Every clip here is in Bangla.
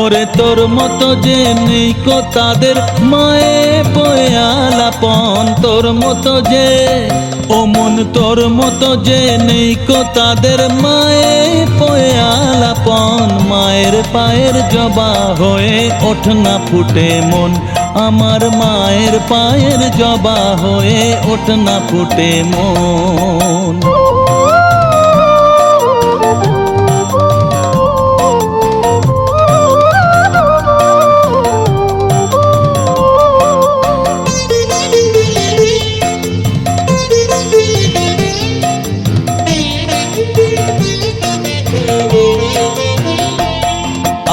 ওরে তোর মতো যে নেই কো তাদের মায়ে পয়ালাপন তোর মতো যে, ও মন তোর মতো যে নেই কো তাদের মায়ে পয়ালাপন মায়ের পায়ের জবা হয়ে ওঠ না ফুটে মন। আমার মায়ের পায়ের জবা হয়ে ওঠ না ফুটে মন।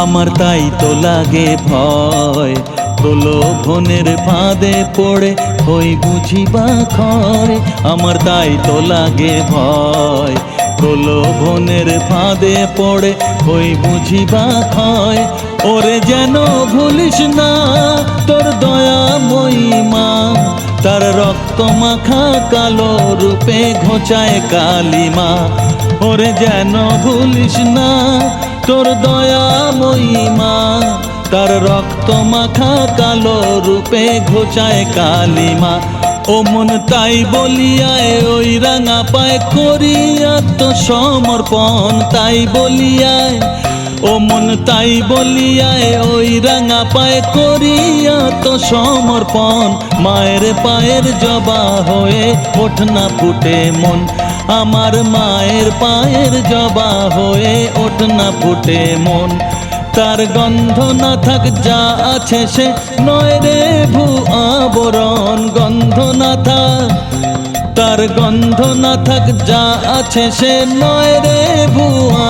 আমার তাই তো লাগে ভয়। প্রলোভনের ফাঁদে পড়ে হই বুঝিবা ক্ষয়। আমার তাই তো লাগে ভয়। প্রলোভনের ফাঁদে পড়ে হই বুঝিবা ক্ষয়। ওরে যেন ভুলিস না তোর দয়া মহিমা। তার রক্ত মাখা কালো রূপে ঘোচায় কালিমা। ওরে যেন ভুলিস না তোর দয়া মহিমা তার রক্ত মাখা কালো রূপে ঘোচায় কালিমা। ও মন তাই বলিয়ায় ওই রাঙা পায় করিয়া তো সমর্পণ তাই বলিয়ায়। ও মন তাই বলিয়ায় ওই রাঙা পায় করিয়া তো সমর্পণ। মায়ের পায়ের জবা হয়ে ওঠ না ফুটে মন। আমার মায়ের পায়ের জবা হয়ে ওঠ না ফুটে মন। তার গন্ধ না থাক যা আছে সে নয় রে ভু আবরণ। গন্ধ না থাক, তার গন্ধ না থাক যা আছে সে নয় রে ভুয়া